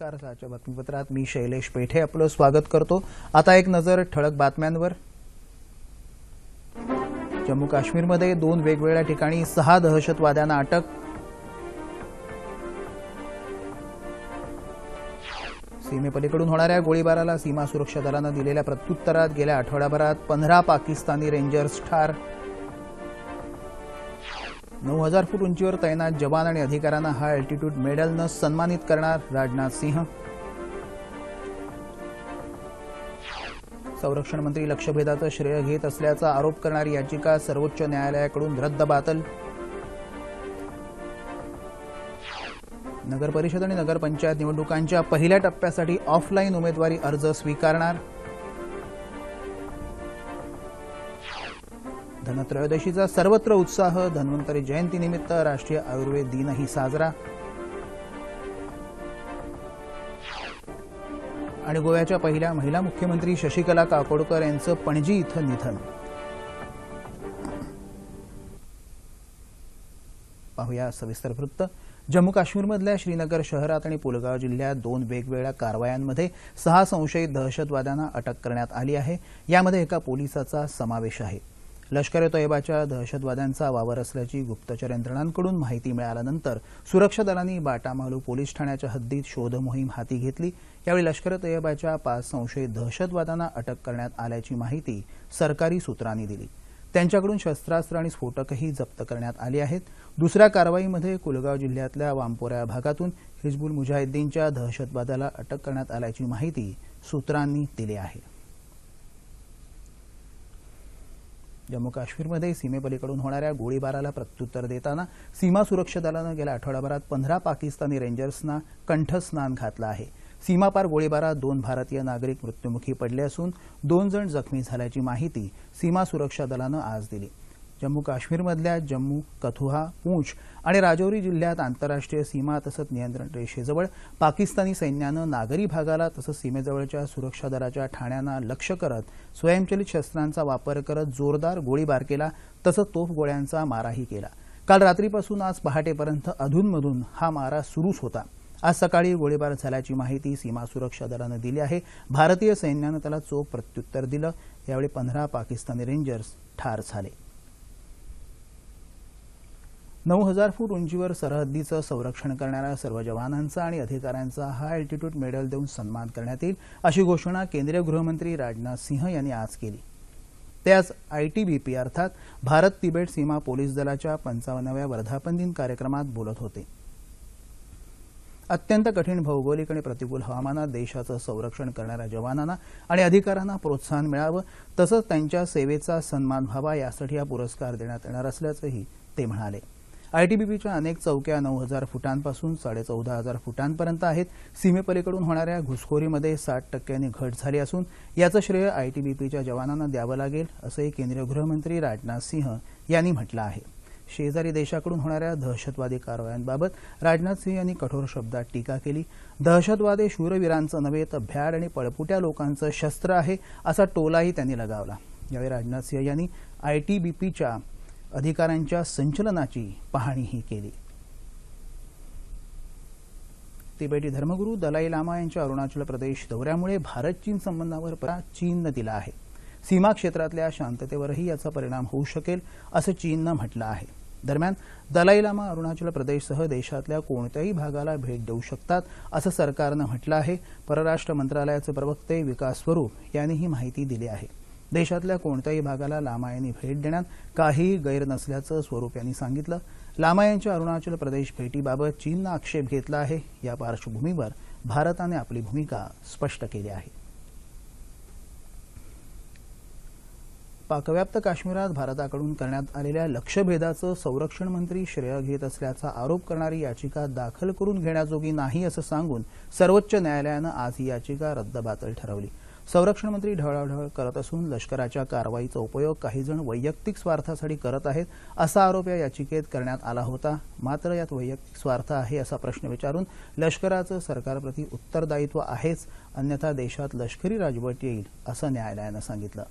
नमस्कार आजच्या बातमीपत्रात मी शैलेश पेठे आपलं स्वागत करतो. आता एक नजर ठळक बातम्यांवर. जम्मू काश्मीरमध्ये दोन वेगवेगळ्या ठिकाणी सहा दहशतवाद्यांना अटक. सीमेपलीकडून होणाऱ्या गोळीबाराला सीमा सुरक्षा दलानं दिलेल्या प्रत्युत्तरात गेल्या आठवड्याभरात पंधरा पाकिस्तानी रेंजर्स ठार. नऊ हजार फूट उंचीवर तैनात जवान आणि अधिकाऱ्यांना हा अल्टिट्यूड मेडलनं सन्मानित करणार राजनाथ सिंह. संरक्षण मंत्री लक्षभेदाचं श्रेय घेत असल्याचा आरोप करणारी याचिका सर्वोच्च न्यायालयाकडून रद्दबातल नगरपरिषद आणि नगरपंचायत निवडणुकांच्या पहिल्या टप्प्यासाठी ऑफलाईन उमेदवारी अर्ज स्वीकारणार. धनत्रयोदशीचा सर्वत्र उत्साह धन्वंतरी जयंतीनिमित्त राष्ट्रीय आयुर्वेद दिनही साजरा. आणि गोव्याच्या पहिल्या महिला मुख्यमंत्री शशिकला काकोडकर यांचं पणजी इथं निधन. पाहूया सविस्तर वृत्त. जम्मू काश्मीरमधल्या श्रीनगर शहरात आणि पुलगाव जिल्ह्यात दोन वेगवेगळ्या कारवायांमध्ये सहा संशयित दहशतवाद्यांना अटक करण्यात आली आहे. यामध्ये एका पोलिसाचा समावेश आहे. लष्कर ए तोयबाच्या दहशतवाद्यांचा वावर असल्याची गुप्तचर यंत्रणांकडून माहिती मिळाल्यानंतर सुरक्षा दलांनी बाटामालू पोलीस ठाण्याच्या हद्दीत शोध मोहीम हाती घेतली. यावेळी लष्कर ए तोयबाच्या पाच संशयित दहशतवाद्यांना अटक करण्यात आल्याची माहिती सरकारी सूत्रांनी दिली. त्यांच्याकडून शस्त्रास्त्र आणि स्फोटकही जप्त करण्यात आली आहेत. दुसऱ्या कारवाईमध्ये कुलगाव जिल्ह्यातल्या वामपोऱ्या भागातून हिजबुल मुजाहिद्दीनच्या दहशतवादाला अटक करण्यात आल्याची माहिती सूत्रांनी दिली आहे. जम्मू काश्मीरमध्ये सीमेपलीकडून होणाऱ्या गोळीबाराला प्रत्युत्तर देताना सीमा सुरक्षा दलानं गेल्या आठवड्याभरात पंधरा पाकिस्तानी रेंजर्सना कंठस्नान घातलं आहे. सीमापार गोळीबारात दोन भारतीय नागरिक मृत्युमुखी पडले असून दोन जण जखमी झाल्याची माहिती सीमा सुरक्षा दलानं आज दिली. जम्मू काश्मीरमधल्या जम्मू कथुहा पूंछ आणि राजौरी जिल्ह्यात आंतरराष्ट्रीय सीमा तसंच नियंत्रण रेषेजवळ पाकिस्तानी सैन्यानं नागरी भागाला तसंच सीमेजवळच्या सुरक्षा दलाच्या ठाण्यांना लक्ष्य करत स्वयंचलित शस्त्रांचा वापर करत जोरदार गोळीबार केला तसंच तोफगोळ्यांचा माराही केला. काल रात्रीपासून आज पहाटेपर्यंत अधूनमधून हा मारा सुरूच होता. आज सकाळी गोळीबार झाल्याची माहिती सीमा सुरक्षा दलानं दिली आहे. भारतीय सैन्यानं त्याला चोख प्रत्युत्तर दिलं. यावेळी पंधरा पाकिस्तानी रेंजर्स ठार झाले. नऊ हजार फूट उंचीवर सरहद्दीचं संरक्षण करणाऱ्या सर्व जवानांचा आणि अधिकाऱ्यांचा हा अल्टिट्यूड मेडल देऊन सन्मान करण्यात येईल अशी घोषणा केंद्रीय गृहमंत्री राजनाथ सिंह यांनी आज केली. ते आज आयटीबीपी अर्थात भारत तिबेट सीमा पोलीस दलाच्या पंचावन्नाव्या वर्धापन दिन कार्यक्रमात बोलत होते. अत्यंत कठीण भौगोलिक आणि प्रतिकूल हवामानात देशाचं संरक्षण करणाऱ्या जवानांना आणि अधिकाऱ्यांना प्रोत्साहन मिळावं तसंच त्यांच्या सेवेचा सन्मान व्हावा यासाठी हा पुरस्कार देण्यात येणार असल्याचंही ते म्हणाले. आयटीबीपीच्या अनेक चौक्या नऊ हजार फुटांपासून साडेचौदा हजार फुटांपर्यंत आहेत. सीमेपलीकडून होणाऱ्या घुसखोरीमध्ये साठ टक्क्यांनी घट झाली असून याचं श्रेय आयटीबीपीच्या जवानांना द्यावं लागेल असंही केंद्रीय गृहमंत्री राजनाथ सिंह यांनी म्हटलं आहे. शेजारी देशाकडून होणाऱ्या दहशतवादी कारवायांबाबत राजनाथ सिंह यांनी कठोर शब्दात टीका केली. दहशतवाद हे शूरवीरांचं नव्हे तर भ्याड आणि पळपुट्या लोकांचं शस्त्र आहे असा टोलाही त्यांनी लगावला. यावेळी राजनाथ सिंह यांनी आयटीबीपीच्या अधिकाऱ्यांच्या संचलनाची पाहणीही केली. तिबेटी धर्मगुरू दलाई लामा यांच्या अरुणाचल प्रदेश दौऱ्यामुळे भारत चीन संबंधावर परा चीननं दिला आहे. सीमा क्षेत्रातल्या शांततेवरही याचा परिणाम होऊ शकेल असं चीननं म्हटलं आहे. दरम्यान दलाई लामा अरुणाचल प्रदेशसह देशातल्या कोणत्याही भागाला भेट देऊ शकतात असं सरकारनं म्हटलं आहे. परराष्ट्र मंत्रालयाचे प्रवक्ते विकास स्वरूप यांनी ही माहिती दिली आहे. देशातल्या कोणत्याही भागाला लामा यांनी भेट देण्यात काहीही गैर नसल्याचं स्वरूप यांनी सांगितलं. लामा यांच्या अरुणाचल प्रदेश भेटीबाबत चीननं आक्षेप घेतला आहे. या पार्श्वभूमीवर भारताने आपली भूमिका स्पष्ट केली आहे. पाकव्याप्त काश्मीरात भारताकडून करण्यात आलेल्या लक्षभेदाचं संरक्षण मंत्री श्रेय घेत असल्याचा आरोप करणारी याचिका दाखल करून घेण्याजोगी नाही असं सांगून सर्वोच्च न्यायालयानं आज ही याचिका रद्दबातल ठरवली. संरक्षण मंत्री ढवळाढवळ करत असून लष्कराच्या कारवाईचा उपयोग काही जण वैयक्तिक स्वार्थासाठी करत आहेत असा आरोप या याचिकेत करण्यात आला होता. मात्र यात वैयक्तिक स्वार्थ आहे असा प्रश्न विचारून लष्कराचं सरकारप्रती उत्तरदायित्व आहेच अन्यथा देशात लष्करी राजवट येईल असं न्यायालयानं सांगितलं.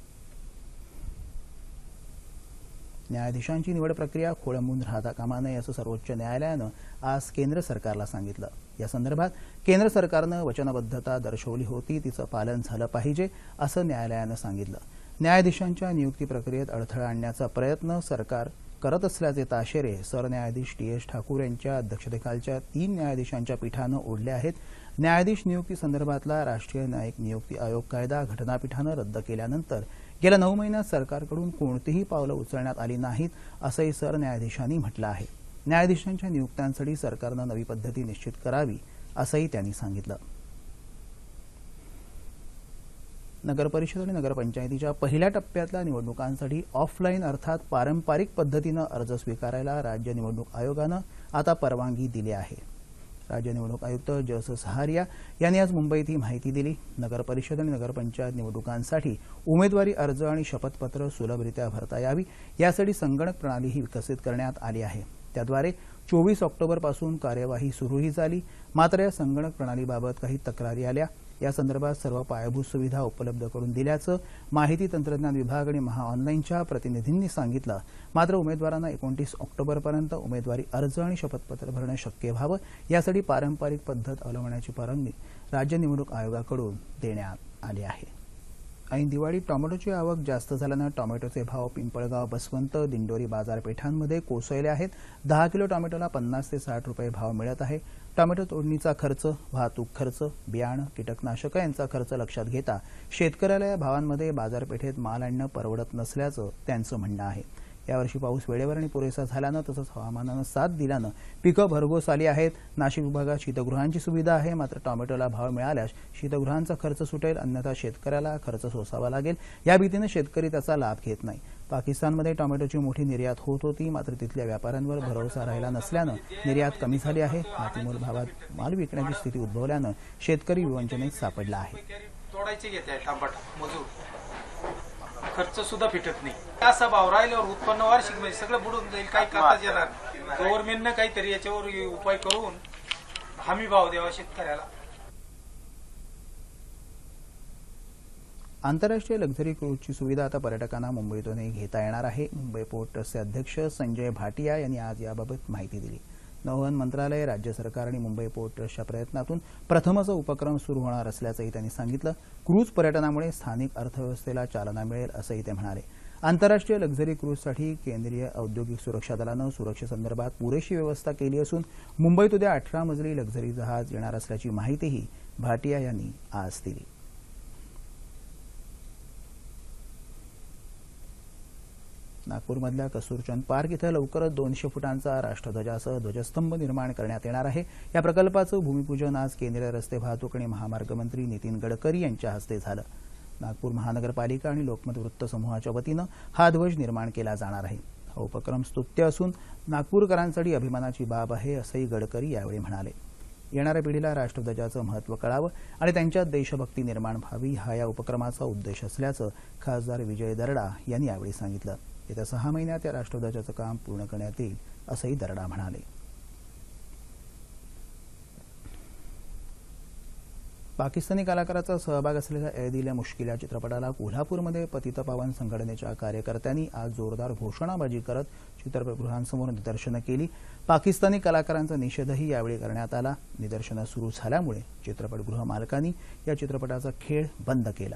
न्यायाधीशांची निवड प्रक्रिया खोळंबून राहता कामा नये असं सर्वोच्च न्यायालयानं आज केंद्र सरकारला सांगितलं. या संदर्भात केंद्र सरकारनं वचनबद्धता दर्शवली होती तिचं पालन झालं पाहिजे असं न्यायालयानं सांगितलं. न्यायाधीशांच्या नियुक्ती प्रक्रियेत अडथळा आणण्याचा प्रयत्न सरकार करत असल्याचे ताशेरे सरन्यायाधीश टी एस ठाकूर यांच्या अध्यक्षतेखालच्या तीन न्यायाधीशांच्या पीठानं ओढले आहेत. न्यायाधीश नियुक्ती संदर्भातला राष्ट्रीय न्यायिक नियुक्ती आयोग कायदा घटनापीठानं रद्द केल्यानंतर गेल्या नऊ महिन्यात सरकारकडून कोणतीही पावलं उचलण्यात आली नाहीत असंही सरन्यायाधीशांनी म्हटलं आहे. न्यायाधीशांच्या नियुक्त्यांसाठी सरकारनं नवी पद्धती निश्चित करावी असंही त्यांनी सांगितलं. नगरपरिषद आणि नगरपंचायतीच्या पहिल्या टप्प्यातल्या निवडणुकांसाठी ऑफलाईन अर्थात पारंपरिक पद्धतीनं अर्ज स्वीकारायला राज्य निवडणूक आयोगानं आता परवानगी दिली आहे. राज्य निवडणूक आयुक्त जस सहारिया यांनी आज मुंबईत ही माहिती दिली. नगरपरिषद आणि नगरपंचायत निवडणुकांसाठी उमेदवारी अर्ज आणि शपथपत्र सुलभरित्या भरता यावी यासाठी संगणक प्रणालीही विकसित करण्यात आली आहे. त्याद्वारे चोवीस ऑक्टोबरपासून कार्यवाही सुरूही झाली. मात्र या संगणक प्रणालीबाबत काही तक्रारी आल्या. या संदर्भात सर्व पायाभूत सुविधा उपलब्ध करून दिल्याचं माहिती तंत्रज्ञान विभाग आणि महाऑनलाईनच्या प्रतिनिधींनी सांगितलं. मात्र उमेदवारांना एकोणतीस ऑक्टोबरपर्यंत उमेदवारी अर्ज आणि शपथपत्र भरणं शक्य व्हावं यासाठी पारंपरिक पद्धत अवलंबण्याची परवानगी राज्य निवडणूक आयोगाकडून देण्यात आली आहे. ऐन दिवाळी टोमॅटोची आवक जास्त झाल्यानं टोमॅटोचे भाव पिंपळगाव बसवंत दिंडोरी बाजारपेठांमध्ये कोसळले आहेत. दहा किलो टोमॅटोला पन्नास ते साठ रुपये भाव मिळत आहे. टोमॅटो तोडणीचा खर्च वाहतूक खर्च बियाणं कीटकनाशकं यांचा खर्च लक्षात घेता शेतकऱ्याला या भावांमध्ये बाजारपेठेत माल आणणं परवडत नसल्याचं त्यांचं म्हणणं आहे. यावर्षी पाऊस वेळेवर आणि पुरेसा झाल्यानं तसंच हवामानानं साथ दिल्यानं पिकं भरघोस आली आहेत. नाशिक विभागात शीतगृहांची सुविधा आहे मात्र टोमॅटोला भाव मिळाल्यास शीतगृहांचा खर्च सुटेल अन्यथा शेतकऱ्याला खर्च सोसावा लागेल. या भीतीनं शेतकरी त्याचा लाभ घेत नाही. पाकिस्तानमध्ये टॉमॅटोची मोठी निर्यात होत होती मात्र तिथल्या व्यापाऱ्यांवर भरोसा राहिला नसल्यानं निर्यात कमी झाली आहे. मातीमूल भावात माल विकण्याची स्थिती उद्भवल्यानं शेतकरी विवंचनेत सापडला आहे. तोडायचे घेत आहे मजूर. खर्च सुद्धा फिटत नाही. असा भाव राहिल्यावर उत्पन्न वार्षिक म्हणजे सगळं बुडून जाईल काही करताच येणार गव्हर्नमेंटनं काहीतरी याच्यावर उपाय करून हमी भाव द्यावा शेतकऱ्याला. आंतरराष्ट्रीय लक्झरी क्रूजची सुविधा आता पर्यटकांना मुंबईतूनही घेता येणार आहे. मुंबई पोर्ट ट्रस्टचे अध्यक्ष संजय भाटिया यांनी आज याबाबत माहिती दिली. नौवहन मंत्रालय राज्य सरकार आणि मुंबई पोर्ट ट्रस्टच्या प्रयत्नातून प्रथमच उपक्रम सुरू होणार असल्याचंही त्यांनी सांगितलं. क्रूज पर्यटनामुळे स्थानिक अर्थव्यवस्थेला चालना मिळेल असंही ते म्हणाले. आंतरराष्ट्रीय लक्झरी क्रूजसाठी केंद्रीय औद्योगिक सुरक्षा दलानं सुरक्षेसंदर्भात पुरेशी व्यवस्था केली असून मुंबईत उद्या अठरा मजली लक्झरी जहाज येणार असल्याची माहितीही भाटिया यांनी आज दिली. नागपूरमधल्या कस्तुरचंद पार्क इथं लवकरच दोनशे फुटांचा राष्ट्रध्वजासह ध्वजस्तंभ निर्माण करण्यात येणार आहे. या प्रकल्पाचं भूमिपूजन आज केंद्रीय रस्ते वाहतूक आणि महामार्ग मंत्री नितीन गडकरी यांच्या हस्ते झालं. नागपूर महानगरपालिका आणि लोकमत वृत्तसमूहाच्या वतीनं हा ध्वज निर्माण केला जाणार आहे. हा उपक्रम स्तुत्य असून नागपूरकरांसाठी अभिमानाची बाब आहे असंही गडकरी यावेळी म्हणाले. येणाऱ्या पिढीला राष्ट्रध्वजाचं महत्त्व कळावं आणि त्यांच्यात देशभक्ती निर्माण व्हावी हा या उपक्रमाचा उद्देश असल्याचं खासदार विजय दरडा यांनी यावेळी सांगितलं. येत्या सहा महिन्यात या राष्ट्रध्वजाचं काम पूर्ण करण्यात येईल असंही दरडा म्हणाले. पाकिस्तानी कलाकाराचा सहभाग असलेल्या ए दिल्या मुश्किल या चित्रपटाला कोल्हापूरमध्ये पतितपावन संघटनेच्या कार्यकर्त्यांनी आज जोरदार घोषणाबाजी करत चित्रपटगृहांसमोर निदर्शनं केली. पाकिस्तानी कलाकारांचा निषेधही यावेळी करण्यात आला. निदर्शनं सुरू झाल्यामुळे चित्रपटगृह मालकांनी या चित्रपटाचा खेळ बंद केला.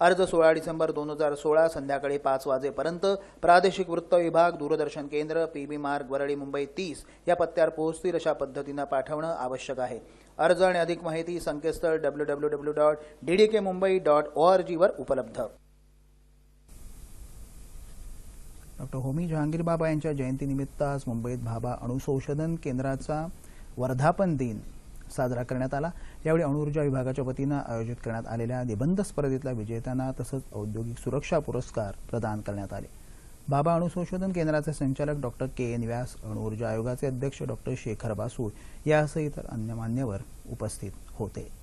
अर्ज सोळा डिसेंबर दोन हजार सोळा संध्याकाळी पाच वाजेपर्यंत प्रादेशिक वृत्त विभाग दूरदर्शन केंद्र पीबी मार्ग वरळी मुंबई तीस या पत्त्यावर पोहोचतील अशा पद्धतीनं पाठवणं आवश्यक आहे. अर्ज आणि अधिक माहिती संकेतस्थळ W W W dot DDK Mumbai dot O R जीवर उपलब्ध. डॉक्टर होमी जहांगीर बाबा यांच्या जयंतीनिमित्त आज मुंबईत भाभा अणुसंशोधन केंद्राचा वर्धापन दिन साजरा करण्यात आला. यावेळी अणुऊर्जा विभागाच्या वतीनं आयोजित करण्यात आलेल्या निबंध स्पर्धेतल्या विजेत्यांना तसंच औद्योगिक सुरक्षा पुरस्कार प्रदान करण्यात आले. बाबा अणु संशोधन केंद्राचे संचालक डॉक्टर के एन व्यास अणुऊर्जा आयोगाचे अध्यक्ष डॉक्टर शेखर बासू यासह इतर अन्य मान्यवर उपस्थित होते.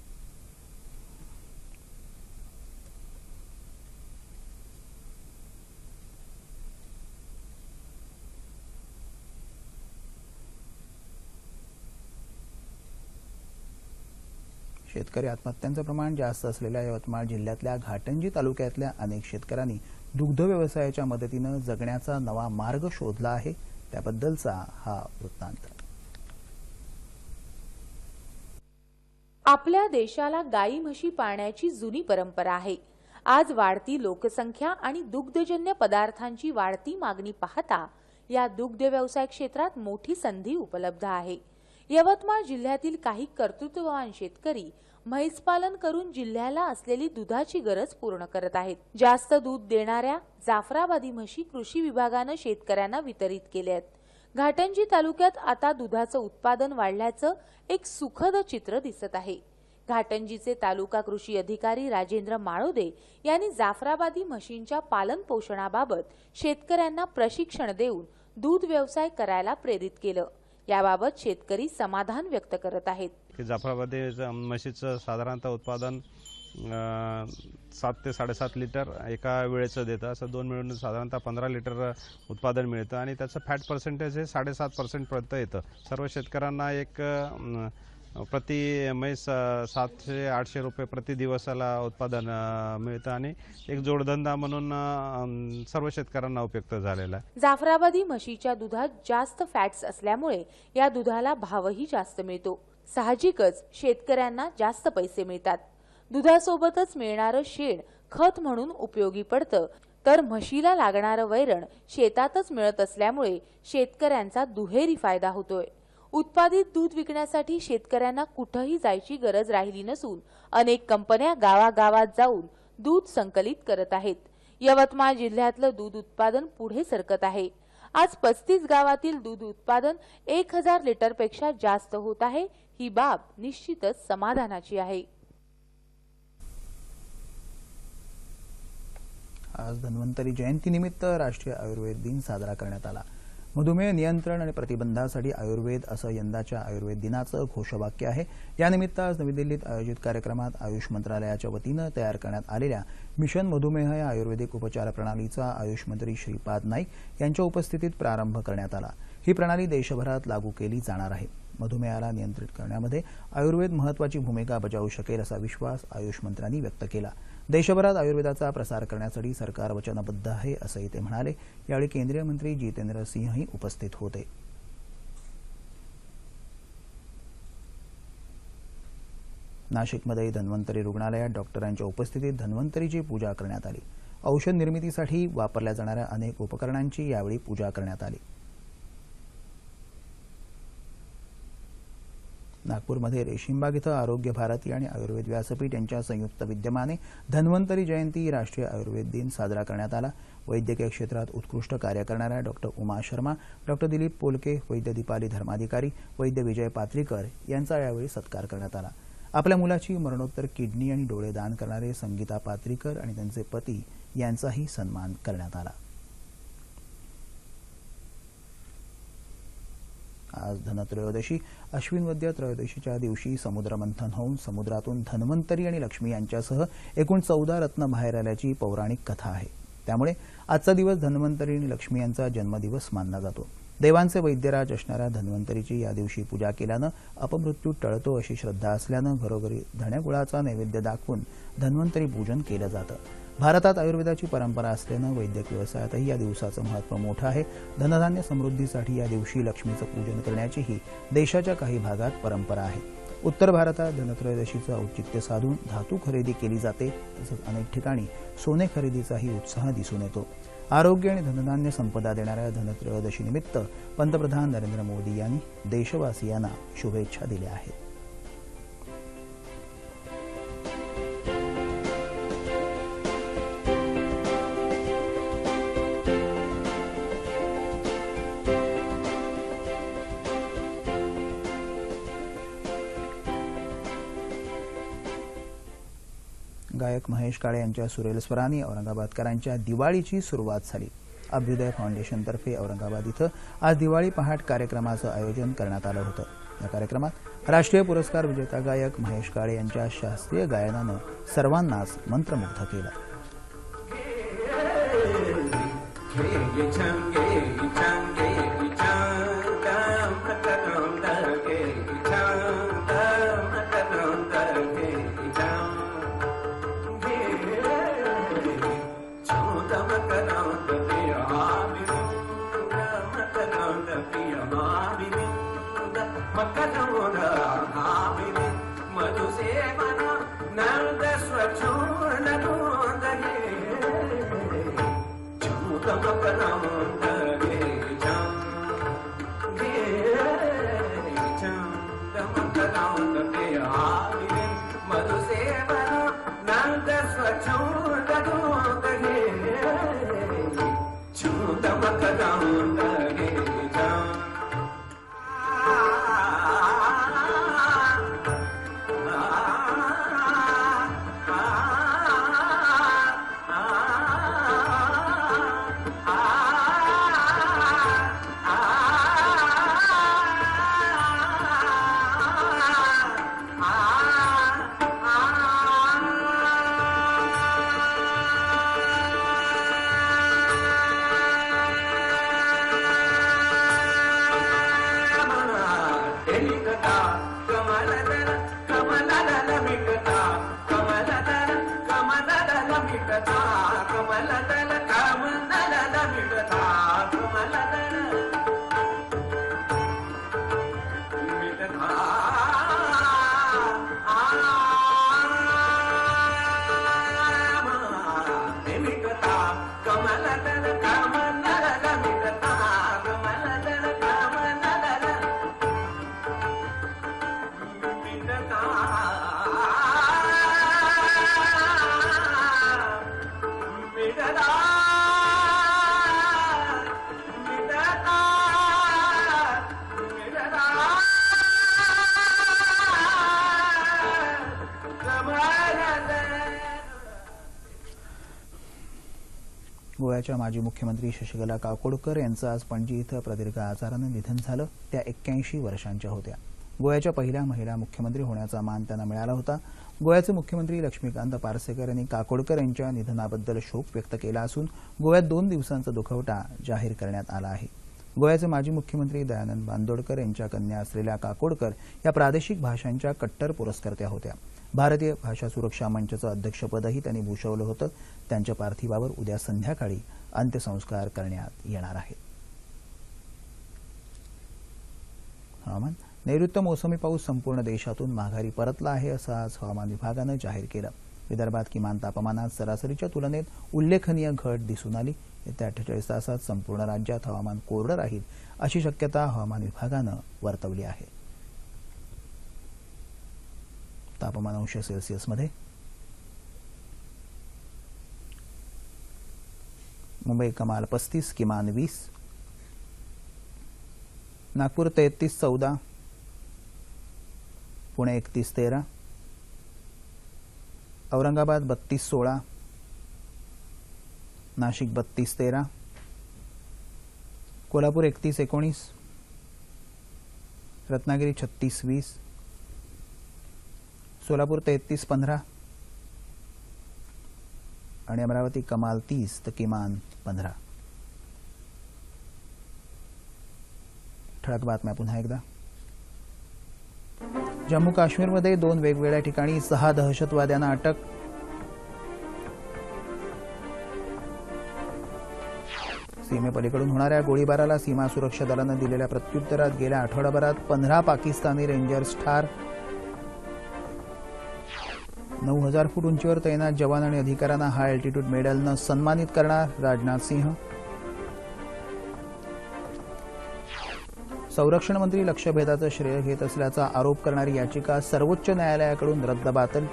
शेतकरी आत्महत्यांचं प्रमाण जास्त असलेल्या यवतमाळ जिल्ह्यातल्या घाटंजी तालुक्यातल्या अनेक शेतकऱ्यांनी दुग्ध व्यवसायाच्या मदतीनं जगण्याचा नवा मार्ग शोधला आहे. त्याबद्दलचा हा वृत्तांत. आपल्या देशाला गाई म्हशी पाळण्याची जुनी परंपरा आहे. आज वाढती लोकसंख्या आणि दुग्धजन्य पदार्थांची वाढती मागणी पाहता या दुग्ध व्यवसाय क्षेत्रात मोठी संधी उपलब्ध आहे. यवतमाळ जिल्ह्यातील काही कर्तृत्ववान शेतकरी म्हैस पालन करून जिल्ह्याला असलेली दुधाची गरज पूर्ण करत आहेत. जास्त दूध देणाऱ्या जाफराबादी म्हशी कृषी विभागानं शेतकऱ्यांना वितरित केल्या आहेत. घाटंजी तालुक्यात आता दुधाचं उत्पादन वाढल्याचं एक सुखद चित्र दिसत आहे. घाटंजीचे तालुका कृषी अधिकारी राजेंद्र माळोदे यांनी जाफराबादी म्हशींच्या पालन पोषणाबाबत शेतकऱ्यांना प्रशिक्षण देऊन दूध व्यवसाय करायला प्रेरित केलं. याबाबत शेतकरी समाधान व्यक्त करत आहेत. की जाफराबादी म्हशीचं साधारणतः उत्पादन सात ते साडेसात लिटर एका वेळेचं देतं. असं दोन मिळून साधारणतः पंधरा लिटर उत्पादन मिळतं आणि त्याचं फॅट पर्सेंटेज हे साडेसात पर्सेंटपर्यंत येतं. सर्व शेतकऱ्यांना एक प्रति म्हैस सातशे आठशे रुपये प्रति दिवसाला उत्पादन मिळतं आणि एक जोडधंदा म्हणून सर्व शेतकऱ्यांना उपयुक्त झालेला आहे. जाफराबादी म्हशीच्या दुधात जास्त फॅट्स असल्यामुळे या दुधाला भावही जास्त मिळतो. साहजिकच शेतकऱ्यांना जास्त पैसे मिळतात. दुधासोबतच मिळणारं शेण खत म्हणून उपयोगी पडतं. तर म्हशीला लागणारं वैरण शेतातच मिळत असल्यामुळे शेतकऱ्यांचा दुहेरी फायदा होतोय. उत्पादित दूध विकण्यासाठी शेतकऱ्यांना कुठंही जायची गरज राहिली नसून अनेक कंपन्या गावागावात जाऊन दूध संकलित करत आहेत. यवतमाळ जिल्ह्यातलं दूध उत्पादन पुढे सरकत आहे. आज पस्तीस गावातील दूध उत्पादन एक हजार लिटरपेक्षा जास्त होत आहे. ही बाब निश्चितच समाधानाची आहे. आज धन्वंतरी जयंतीनिमित्त राष्ट्रीय आयुर्वेद दिन साजरा करण्यात आला. मधुमेह नियंत्रण आणि प्रतिबंधासाठी आयुर्वेद असं यंदाच्या आयुर्वेद दिनाचं घोषवाक्य आहे. यानिमित्त आज नवी दिल्लीत आयोजित कार्यक्रमात आयुष मंत्रालयाच्या वतीनं तयार करण्यात आलेल्या मिशन मधुमेह या आयुर्वेदिक उपचार प्रणालीचा आयुष मंत्री श्रीपाद नाईक यांच्या उपस्थितीत प्रारंभ करण्यात आला. ही प्रणाली देशभरात लागू केली जाणार आहे. मधुमेहाला नियंत्रित करण्यामध्ये आयुर्वेद महत्वाची भूमिका बजावू शकेल असा विश्वास आयुष मंत्र्यांनी व्यक्त केला. देशभरात आयुर्वेदाचा प्रसार करण्यासाठी सरकार वचनबद्ध आहे असंही ते म्हणाले. यावेळी केंद्रीय मंत्री जितेंद्र सिंहही उपस्थित होते. नाशिकमध्ये धन्वंतरी रुग्णालयात डॉक्टरांच्या उपस्थितीत धन्वंतरीची पूजा करण्यात आली. औषध निर्मितीसाठी वापरल्या जाणाऱ्या अनेक उपकरणांची यावेळी पूजा करण्यात आली. नागपूरमध्ये रेशीमबाग इथं आरोग्य भारती आणि आयुर्वेद व्यासपीठ यांच्या संयुक्त विद्यमाने धन्वंतरी जयंती राष्ट्रीय आयुर्वेद दिन साजरा करण्यात आला. वैद्यकीय क्षेत्रात उत्कृष्ट कार्य करणाऱ्या डॉक्टर उमा शर्मा डॉक्टर दिलीप पोलके वैद्य दीपाली धर्माधिकारी वैद्य विजय पात्रीकर यांचा यावेळी सत्कार करण्यात आला. आपल्या मुलाची मरणोत्तर किडनी आणि डोळे दान करणारे संगीता पात्रीकर आणि त्यांचे पती यांचाही सन्मान करण्यात आला. आज धनत्रयोदशी. अश्विन वद्य त्रयोदशीच्या दिवशी समुद्रमंथन होऊन समुद्रातून धन्वंतरी आणि लक्ष्मी यांच्यासह एकूण चौदा रत्न बाहेर आल्याची पौराणिक कथा आहे. त्यामुळे आजचा दिवस धन्वंतरी आणि लक्ष्मी यांचा जन्मदिवस मानला जातो. देवांचे वैद्यराज असणाऱ्या धन्वंतरीची या दिवशी पूजा केल्यानं अपमृत्यू टळतो अशी श्रद्धा असल्यानं घरोघरी धण्यागुळाचा नैवेद्य दाखवून धन्वंतरी पूजन केलं जातं. भारतात आयुर्वेदाची परंपरा असल्यानं वैद्यक व्यवसायातही या दिवसाचं महत्त्व मोठं आहे. धनधान्य समृद्धीसाठी या दिवशी लक्ष्मीचं पूजन करण्याचीही देशाच्या काही भागात परंपरा आहे. उत्तर भारतात धनत्रयोदशीचं औचित्य साधून धातू खरेदी केली जाते तसंच अनेक ठिकाणी सोने खरेदीचाही उत्साह दिसून येतो. आरोग्य आणि धनधान्य संपदा देणाऱ्या धनत्रयोदशीनिमित्त पंतप्रधान नरेंद्र मोदी यांनी देशवासियांना शुभेच्छा दिल्या आहेत. गायक महेश काळे यांच्या सुरेल स्वरांनी औरंगाबादकरांच्या दिवाळीची सुरुवात झाली अभ्युदय फाउंडेशनतर्फे औरंगाबाद इथं आज दिवाळी पहाट कार्यक्रमाचं आयोजन करण्यात आलं होतं या कार्यक्रमात राष्ट्रीय पुरस्कार विजेता गायक महेश काळे यांच्या शास्त्रीय गायनानं सर्वांनाच मंत्रमुग्ध केलं मकनमुद नामिनि मधुसेवन नन्दस्वचूर्णनोन्दगे चूतमकनमुन्दगे चन्दमकनमुन्दगे आमिनि मधुसेवन नन्दस्वचूर्णनोन्दगे चूतमकनमुन्दगे माजी मुख्यमंत्री शशिकला काकोडकर यांचं आज पणजी इथं प्रदीर्घ आजारानं निधन झालं. त्या एक्क्याऐंशी वर्षांच्या होत्या. गोव्याच्या पहिल्या महिला मुख्यमंत्री होण्याचा मान त्यांना मिळाला होता. गोव्याचे मुख्यमंत्री लक्ष्मीकांत पार्सेकर यांनी काकोडकर यांच्या निधनाबद्दल शोक व्यक्त केला असून गोव्यात दोन दिवसांचा दुखवटा जाहीर करण्यात आला आहे. गोव्याचे माजी मुख्यमंत्री दयानंद बांदोडकर यांच्या कन्या असलेल्या काकोडकर या प्रादेशिक भाषांच्या कट्टर पुरस्कर्त्या होत्या. भारतीय भाषा सुरक्षा मंचचं अध्यक्षपदही त्यांनी भूषवलं होतं. त्यांच्या पार्थिवावर उद्या संध्याकाळी अंत्यसंस्कार करण्यात येणार आहेत. हवामान नैऋत्य मोसमी पाऊस संपूर्ण देशातून माघारी परतला आहे असं आज हवामान विभागानं जाहीर केलं. विदर्भात किमान तापमानात सरासरीच्या तुलनेत उल्लेखनीय घट दिसून आली. येत्या अठ्ठेचाळीस तासात संपूर्ण राज्यात हवामान कोरडं राहील अशी शक्यता हवामान विभागानं वर्तवली आहे. तापमान अंश सेल्सिअसमध्ये मुंबई कमाल पस्तीस किमान वीस. नागपूर तेहतीस चौदा. पुणे एकतीस तेरा. औरंगाबाद बत्तीस सोळा. नाशिक बत्तीस तेरा. कोल्हापूर एकतीस एकोणीस. रत्नागिरी छत्तीस वीस. सोलापूर तेहतीस पंधरा. आणि अमरावती कमाल तीस तर किमान पंधरा. ठळक बातम्या पुन्हा एकदा. जम्मू काश्मीरमध्ये दोन वेगवेगळ्या ठिकाणी सहा दहशतवाद्यांना अटक. सीमेपलीकडून होणाऱ्या गोळीबाराला सीमा सुरक्षा दलानं दिलेल्या प्रत्युत्तरात गेल्या आठवडाभरात पंधरा पाकिस्तानी रेंजर्स ठार. नऊ हजार फूट उंचीवर तैनात जवान आणि अधिकाऱ्यांना हाय अल्टिट्यूड मेडलनं सन्मानित करणार राजनाथ सिंह. संरक्षण मंत्री लक्षभेदाचं श्रेय घेत असल्याचा आरोप करणारी याचिका सर्वोच्च न्यायालयाकडून रद्दबातल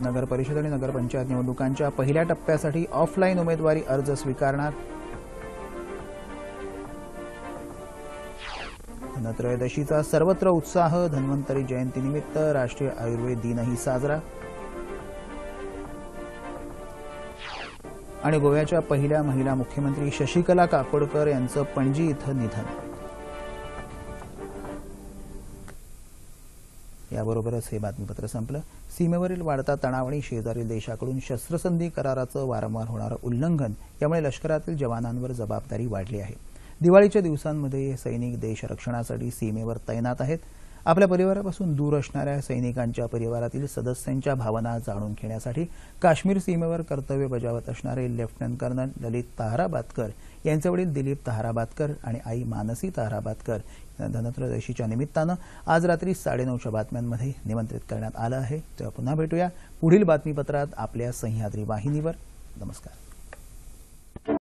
नगर परिषद आणि नगरपंचायत निवडणुकांच्या पहिल्या टप्प्यासाठी ऑफलाईन उमेदवारी अर्ज स्वीकारणार. धनत्रयोदशीचा सर्वत्र उत्साह. धन्वंतरी जयंतीनिमित्त राष्ट्रीय आयुर्वेद दिनही साजरा. आणि गोव्याच्या पहिल्या महिला मुख्यमंत्री शशिकला काकोडकर यांचं पणजी इथं निधन. याबरोबरच हे बातमीपत्र संपलं. सीमेवरील वाढता तणाव आणि शेजारील देशाकडून शस्त्रसंधी कराराचं वारंवार होणारं उल्लंघन. यामुळे लष्करातील जवानांवर जबाबदारी वाढली आहे. दिवाळीच्या दिवसांमध्ये हे सैनिक देश रक्षणासाठी सीमेवर तैनात आहेत. आपल्या परिवारापासून दूर असणाऱ्या सैनिकांच्या परिवारातील सदस्यांच्या भावना जाणून घेण्यासाठी काश्मीर सीमेवर कर्तव्य बजावत असणारे लेफ्टनंट कर्नल ललित ताहराबादकर यांचे वडील दिलीप ताहराबादकर आणि आई मानसी ताहराबादकर यांना धनत्रयोदशीच्या निमित्तानं आज रात्री साडेनऊच्या बातम्यांमध्ये निमंत्रित करण्यात आलं आहे. तेव्हा पुन्हा भेटूया. पुढील बातमीपत्रात आपल्या सह्याद्री वाहिनीवर. नमस्कार.